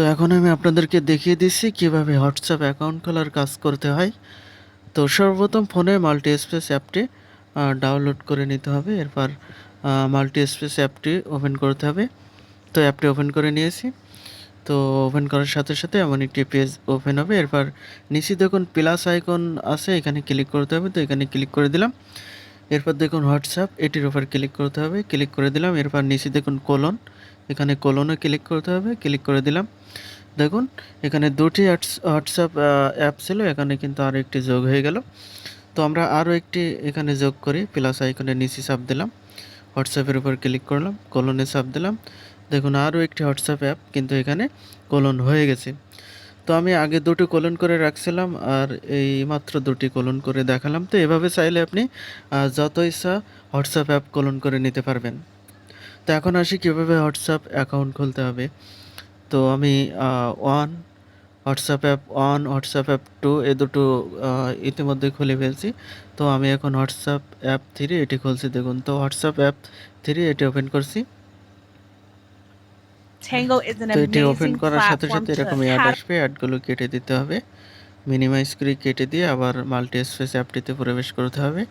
তো এখন আমি আপনাদেরকে দেখিয়ে দিচ্ছি কীভাবে হোয়াটসঅ্যাপ অ্যাকাউন্ট খোলার কাজ করতে হয়। তো সর্বপ্রথম ফোনে মাল্টি স্পেস অ্যাপটি ডাউনলোড করে নিতে হবে। এরপর মাল্টি স্পেস অ্যাপটি ওপেন করতে হবে। তো অ্যাপটি ওপেন করে নিয়েছি। তো ওপেন করার সাথে সাথে এমন একটি পেজ ওপেন হবে। এরপর নিচে দেখুন প্লাস আইকন আছে, এখানে ক্লিক করতে হবে। তো এখানে ক্লিক করে দিলাম। এরপর দেখুন হোয়াটসঅ্যাপ এটির উপর ক্লিক করতে হবে। ক্লিক করে দিলাম। এরপর নিচে দেখুন কোলন এখানে কোলনে ক্লিক করতে হবে, ক্লিক করে দিলাম। দেখুন, এখানে দুটি হোয়াটসঅ্যাপ অ্যাপ ছিল, এখানে কিন্তু আরও একটি যোগ হয়ে গেল। তো আমরা আরও একটি এখানে যোগ করি প্লাস আইকনের নিচে চাপ দিলাম। হোয়াটসঅ্যাপের উপর ক্লিক করলাম, কোলনে চাপ দিলাম। দেখুন আরও একটি হোয়াটসঅ্যাপ অ্যাপ কিন্তু এখানে কোলন হয়ে গেছে। তো আমি আগে দুটো কোলন করে রাখছিলাম, আর এই মাত্র দুটি কোলন করে দেখালাম। তো এভাবে চাইলে আপনি যত ইচ্ছা হোয়াটসঅ্যাপ অ্যাপ কোলন করে নিতে পারবেন। তো এখন আসি কীভাবে হোয়াটসঅ্যাপ অ্যাকাউন্ট খুলতে হবে। তো আমি one WhatsApp app one WhatsApp app two এ দুটো ইতিমধ্যে খুলে ফেলছি। তো আমি এখন হোয়াটসঅ্যাপ অ্যাপ থ্রি এটি খুলছি দেখুন। তো হোয়াটসঅ্যাপ অ্যাপ থ্রি এটি ওপেন করছি। তো এটি ওপেন করার সাথে সাথে এরকম অ্যাড আসবে। অ্যাডগুলো কেটে দিতে হবে। মিনিমাইজ করে কেটে দিয়ে আবার মাল্টি স্পেস অ্যাপটিতে প্রবেশ করতে হবে।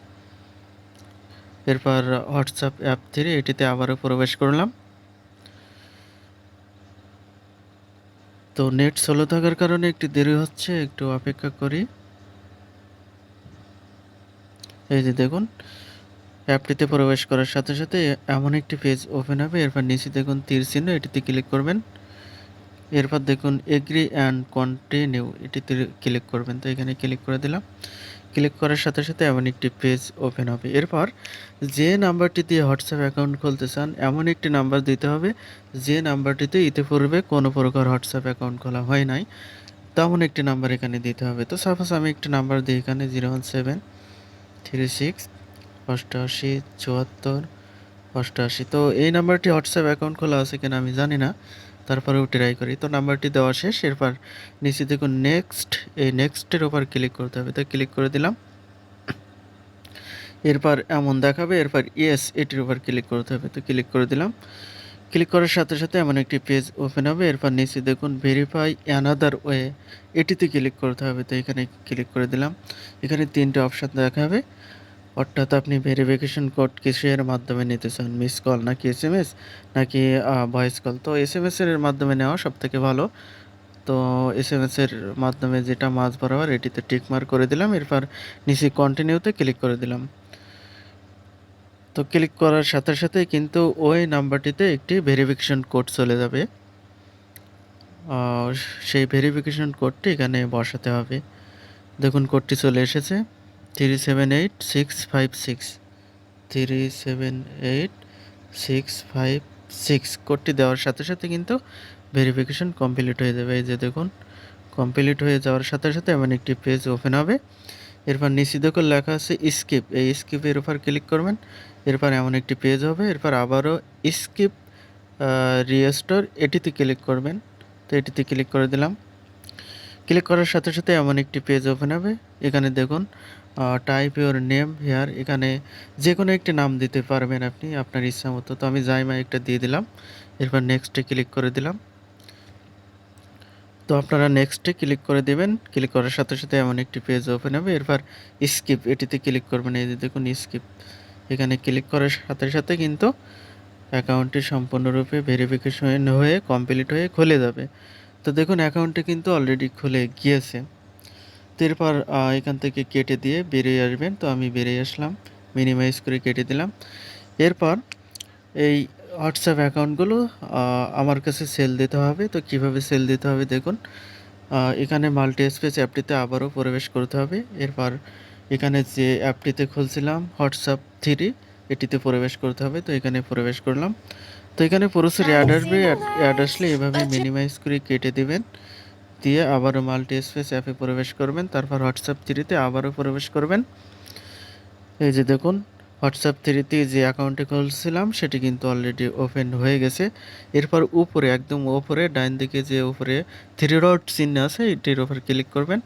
এরপর হোয়াটসঅ্যাপ অ্যাপ থেকে এটিতে আবারও প্রবেশ করলাম। তো নেট স্লো থাকার কারণে একটু দেরি হচ্ছে, একটু অপেক্ষা করি। এই যে দেখুন, অ্যাপটিতে প্রবেশ করার সাথে সাথে এমন একটি পেজ ওপেন হবে, এরপর নিচে দেখুন তীর চিহ্ন, এটিতে ক্লিক করবেন। এরপর দেখুন এগ্রি অ্যান্ড কন্টিনিউ এটিতে ক্লিক করবেন। তো এখানে ক্লিক করে দিলাম। ক্লিক করার সাথে সাথে এমন একটি পেজ ওপেন হবে। এরপর যে নাম্বারটি দিয়ে হোয়াটসঅ্যাপ অ্যাকাউন্ট খুলতে চান, এমন একটি নাম্বার দিতে হবে। যে নাম্বারটিতে ইতিপূর্বে কোনো প্রকার হোয়াটসঅ্যাপ অ্যাকাউন্ট খোলা হয় নাই, তেমন একটি নাম্বার এখানে দিতে হবে। তো সাপোজ আমি একটি নাম্বার দিই এখানে zero one seven three six অষ্টআশি চুয়াত্তর অষ্টআশি তো এই নাম্বারটি হোয়াটসঅ্যাপ অ্যাকাউন্ট খোলা আছে কিনা আমি জানি না। তারপরেও ট্রাই করি। তো নাম্বারটি দেওয়া শেষ, এরপর নিচে দেখুন নেক্সট এই নেক্সটের ওপর ক্লিক করতে হবে। তো ক্লিক করে দিলাম। এরপর এমন দেখাবে, এরপর ইয়েস এটির উপর ক্লিক করতে হবে। তো ক্লিক করে দিলাম। ক্লিক করার সাথে সাথে এমন একটি পেজ ওপেন হবে। এরপর নিচে দেখুন ভেরিফাই অ্যানাদার ওয়ে এটিতে ক্লিক করতে হবে। তো এখানে ক্লিক করে দিলাম। এখানে তিনটে অপশান দেখাবে। অর্থাৎ আপনি ভেরিফিকেশন কোড কিসের মাধ্যমে নিতে চান মিস কল নাকি এস এম এস নাকি ভয়েস কল তো এস এম এসের মাধ্যমে নেওয়া সব থেকে ভালো। তো এস এম এসের মাধ্যমে যেটা মাছ বরাবর, এটিতে টিক মার্ক করে দিলাম, এরপর নিচে কন্টিনিউতে ক্লিক করে দিলাম। তো ক্লিক করার সাথে সাথে কিন্তু ওই নাম্বারটিতে একটি ভেরিফিকেশন কোড চলে যাবে। সেই ভেরিফিকেশন কোডটি এখানে বসাতে হবে। দেখুন কোডটি চলে এসেছে। Three seven eight six five six three seven eight six five six কোডটি দেওয়ার সাথে সাথে কিন্তু ভেরিফিকেশন কমপ্লিট হয়ে যাবে। এই যে দেখুন কমপ্লিট হয়ে যাওয়ার সাথে সাথে এমন একটি পেজ ওপেন হবে। এরপর নিচে দেখুন লেখা আছে স্কিপ এই স্কিপের উপর ক্লিক করবেন। এরপর এমন একটি পেজ হবে। এরপর আবারও স্কিপ রিয়েস্টোর এটিতে ক্লিক করবেন। তো এটিতে ক্লিক করে দিলাম। ক্লিক করার সাথে সাথে এমন একটি পেজ ওপেন হবে। এখানে দেখুন টাইপ ইউর নেম হেয়ার এখানে যে কোনো একটি নাম দিতে পারবেন আপনি আপনার ইচ্ছা মতো। তো আমি জাইমা একটা দিয়ে দিলাম। এরপর নেক্সটে ক্লিক করে দিলাম। তো আপনারা নেক্সটে ক্লিক করে দেবেন। ক্লিক করার সাথে সাথে এমন একটি পেজ ওপেন হবে। এরপর স্কিপ এটিতে ক্লিক করবেন। এই দেখুন স্কিপ এখানে ক্লিক করার সাথে সাথে কিন্তু অ্যাকাউন্টটি সম্পূর্ণরূপে ভেরিফিকেশন হয়ে কমপ্লিট হয়ে খুলে যাবে। তো দেখুন অ্যাকাউন্টটি কিন্তু অলরেডি খুলে গিয়েছে। তো এরপর এখান থেকে কেটে দিয়ে বেরিয়ে আসবেন। তো আমি বেরিয়ে আসলাম মিনিমাইজ করে কেটে দিলাম। এরপর এই হোয়াটসঅ্যাপ অ্যাকাউন্টগুলো আমার কাছে সেল দিতে হবে। তো কীভাবে সেল দিতে হবে দেখুন এখানে মাল্টি স্পেস অ্যাপটিতে আবারও প্রবেশ করতে হবে। এরপর এখানে যে অ্যাপটিতে খুলছিলাম হোয়াটসঅ্যাপ থ্রি এটিতে প্রবেশ করতে হবে। তো এখানে প্রবেশ করলাম। তো এখানে প্রচুর অ্যাড আসবে অ্যাড আসলে এভাবে মিনিমাইজ করে কেটে দিবেন। দিয়ে আবারও মাল্টি স্পেস অ্যাপে প্রবেশ করবেন তারপর হোয়াটসঅ্যাপ থ্রিতে আবারও প্রবেশ করবেন। এই যে দেখুন হোয়াটসঅ্যাপ থ্রিতে যে অ্যাকাউন্টে খুলছিলাম সেটি কিন্তু অলরেডি ওপেন হয়ে গেছে। এরপর উপরে একদম উপরে ডাইন দিকে যে উপরে থ্রি ডট চিহ্ন আছে এটির উপর ক্লিক করবেন।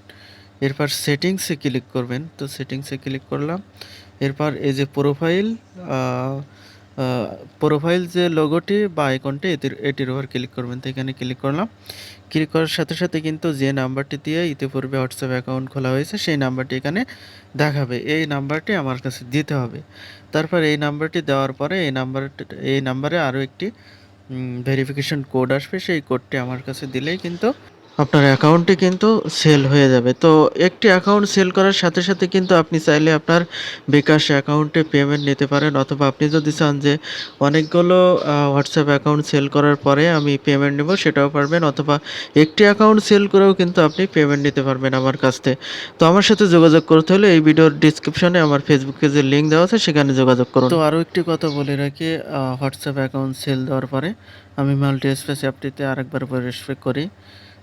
এরপর সেটিংসে ক্লিক করবেন। তো সেটিংসে ক্লিক করলাম। এরপর এই যে প্রোফাইল প্রোফাইল যে লোগোটি বা আইকনটি এটির এটির উপর ক্লিক করবেন, তো এখানে ক্লিক করলাম। ক্লিক করার সাথে সাথে কিন্তু যে নাম্বারটি দিয়ে ইতিপূর্বে হোয়াটসঅ্যাপ অ্যাকাউন্ট খোলা হয়েছে, সেই নাম্বারটি এখানে দেখাবে। এই নাম্বারটি আমার কাছে দিতে হবে। তারপর এই নাম্বারটি দেওয়ার পরে এই নাম্বারটি এই নাম্বারে আরও একটি ভেরিফিকেশন কোড আসবে। সেই কোডটি আমার কাছে দিলেই কিন্তু আপনার অ্যাকাউন্টটি কিন্তু সেল হয়ে যাবে। তো একটি অ্যাকাউন্ট সেল করার সাথে সাথে কিন্তু আপনি চাইলে আপনার বিকাশ অ্যাকাউন্টে পেমেন্ট নিতে পারেন, অথবা আপনি যদি চান যে অনেকগুলো হোয়াটসঅ্যাপ অ্যাকাউন্ট সেল করার পরে আমি পেমেন্ট নেব সেটাও পারবেন, অথবা একটি অ্যাকাউন্ট সেল করেও কিন্তু আপনি পেমেন্ট নিতে পারবেন আমার কাছ থেকে। তো আমার সাথে যোগাযোগ করতে হলে এই ভিডিওর ডিসক্রিপশনে আমার ফেসবুক পেজের লিঙ্ক দেওয়া আছে, সেখানে যোগাযোগ করুন। তো আরও একটি কথা বলে রাখি হোয়াটসঅ্যাপ অ্যাকাউন্ট সেল দেওয়ার পরে আমি মাল্টি স্পেস অ্যাপটিতে আরেকবার পরিষ্কার করি।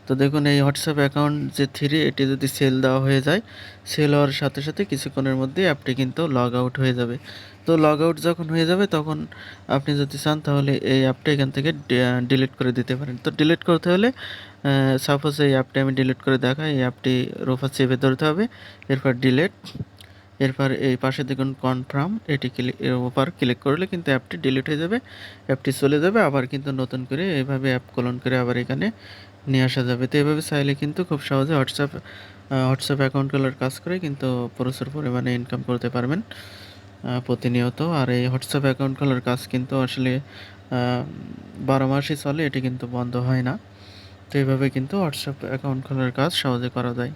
তো দেখুন, এই হোয়াটসঅ্যাপ অ্যাকাউন্ট যে থ্রি এটি যদি সেল দেওয়া হয়ে যায় সেল হওয়ার সাথে সাথে কিছুক্ষণের মধ্যে অ্যাপটি কিন্তু লগ আউট হয়ে যাবে। তো লগ আউট যখন হয়ে যাবে, তখন আপনি যদি চান, তাহলে এই অ্যাপটা এখান থেকে ডিলিট করে দিতে পারেন। তো ডিলিট করতে হলে সাপোজ এই অ্যাপটি আমি ডিলিট করে দেখাই, এই অ্যাপটি রোফা চেপে ধরতে হবে, এরপর ডিলিট এরপর এই পাশে দেখুন কনফার্ম এটি ক্লিক এর উপর ক্লিক করলে কিন্তু অ্যাপটি ডিলিট হয়ে যাবে অ্যাপটি চলে যাবে, আবার কিন্তু নতুন করে এইভাবে অ্যাপ কলন করে আবার এখানে নিয়ে আসা যাবে। তো এভাবে চাইলে কিন্তু খুব সহজে হোয়াটসঅ্যাপ হোয়াটসঅ্যাপ অ্যাকাউন্টগুলোর কাজ করে কিন্তু প্রচুর পরিমাণে ইনকাম করতে পারবেন প্রতিনিয়ত। আর এই হোয়াটসঅ্যাপ অ্যাকাউন্টগুলোর কাজ কিন্তু আসলে বারো মাসই চলে, এটি কিন্তু বন্ধ হয় না। তো এইভাবে কিন্তু হোয়াটসঅ্যাপ অ্যাকাউন্ট খোলার কাজ সহজে করা যায়।